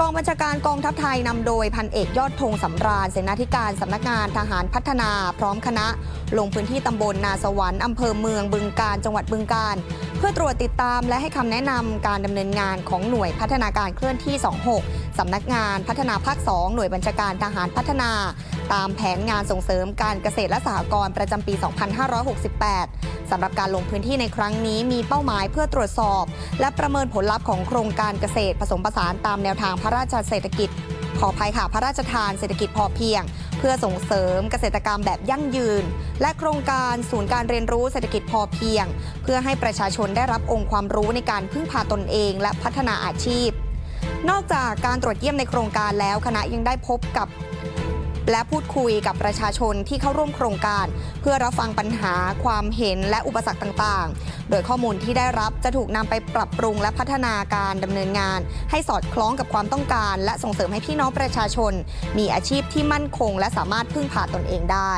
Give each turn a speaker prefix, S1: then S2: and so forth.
S1: กองบัญชาการกองทัพไทยนำโดยพันเอกยอดธงสำราญเสนาธิการสำนักงานทหารพัฒนาพร้อมคณะ ลงพื้นที่ตำบลนาสวรรค์อำเภอเมืองบึงการจังหวัดบึงการ เพื่อตรวจติดตามและให้คำแนะนำการดำเนินงานของหน่วยพัฒนาการเคลื่อนที่ 26สำนักงานพัฒนาภาค 2 หน่วยบัญชาการทหารพัฒนา ตามแผนงานส่งเสริมการเกษตรและสหกรณ์ประจำปี 2568สำหรับการลงพื้นที่ในครั้งนี้มีเป้าหมายเพื่อตรวจสอบ และประเมินผลลัพธ์ของโครงการเกษตรผสมผสานตามแนวทางพระราชเศรษฐกิจ ขอภัยค่ะพระราชทานเศรษฐกิจพอเพียง เพื่อส่งเสริมเกษตรกรรมแบบยั่งยืน และโครงการศูนย์การเรียนรู้เศรษฐกิจพอเพียง เพื่อให้ประชาชนได้รับองค์ความรู้ในการพึ่งพาตนเอง และพัฒนาอาชีพ นอกจากการตรวจเยี่ยมในโครงการแล้วคณะยังได้พบกับ และพูดคุยกับประชาชนที่เข้าร่วมโครงการ เพื่อรับฟังปัญหาความเห็นและอุปสรรคต่างๆ โดยข้อมูลที่ได้รับจะถูกนำไปปรับปรุงและพัฒนาการดำเนินงาน ให้สอดคล้องกับความต้องการ และส่งเสริมให้พี่น้องประชาชน มีอาชีพที่มั่นคง และสามารถพึ่งพาตนเองได้